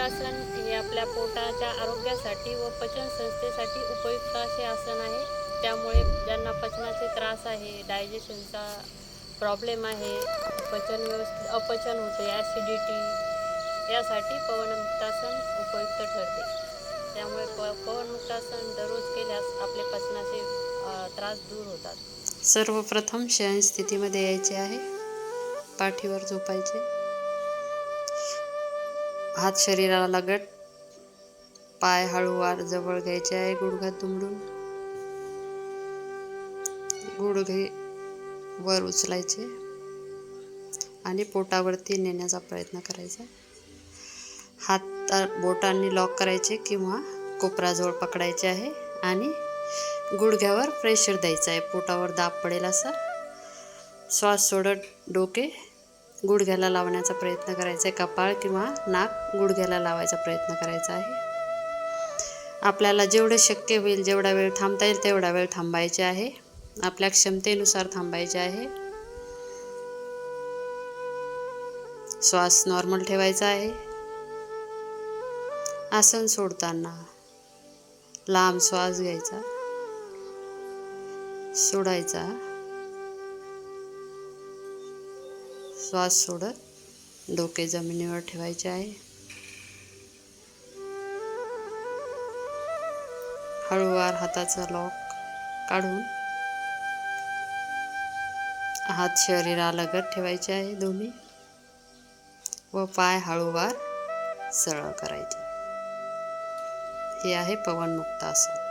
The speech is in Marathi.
आसन हे आपल्या पोटाच्या आरोग्यासाठी व पचन संस्थेसाठी उपयुक्त असे आसन आहे. त्यामुळे ज्यांना पचनाचे त्रास आहे डायजेशनचा प्रॉब्लेम आहे पचन व्यवस्थित अपचन होते ॲसिडिटी यासाठी पवनमुक्तासन उपयुक्त ठरते. त्यामुळे प पवनमुक्तासन दररोज केल्यास आपले पचनाचे त्रास दूर होतात. सर्वप्रथम शयन स्थितीमध्ये यायचे आहे. पाठीवर झोपायचे. हात शरीराला लगट पाय हळूवार जवळ घ्यायचे आहे गुडघ्यात दुमडून. गुडघे वर उचलायचे आणि पोटावरती नेण्याचा प्रयत्न करायचा. हात बोटांनी लॉक करायचे किंवा कोपराजवळ पकडायचे आहे आणि गुडघ्यावर प्रेशर द्यायचं आहे. पोटावर दाब पडेल असा. श्वास सोडत डोके गुडघ्याला लावण्याचा प्रयत्न करायचा आहे. कपाळ किंवा नाक गुडघ्याला लावायचा प्रयत्न करायचा आहे. आपल्याला जेवढं शक्य होईल जेवढा वेळ थांबता येईल तेवढा वेळ थांबायचे आहे. आपल्या क्षमतेनुसार थांबायचे आहे. श्वास नॉर्मल ठेवायचा आहे. आसन सोडताना लांब श्वास घ्यायचा. सोडायचा. श्वास सोडत डोके जमिनीवर ठेवायचे आहे. हळूवार हाताचा लॉक काढून हात शरीरालगत ठेवायचे आहे दोन्ही व पाय हळूवार सरळ करायचे. हे आहे पवनमुक्त आसन.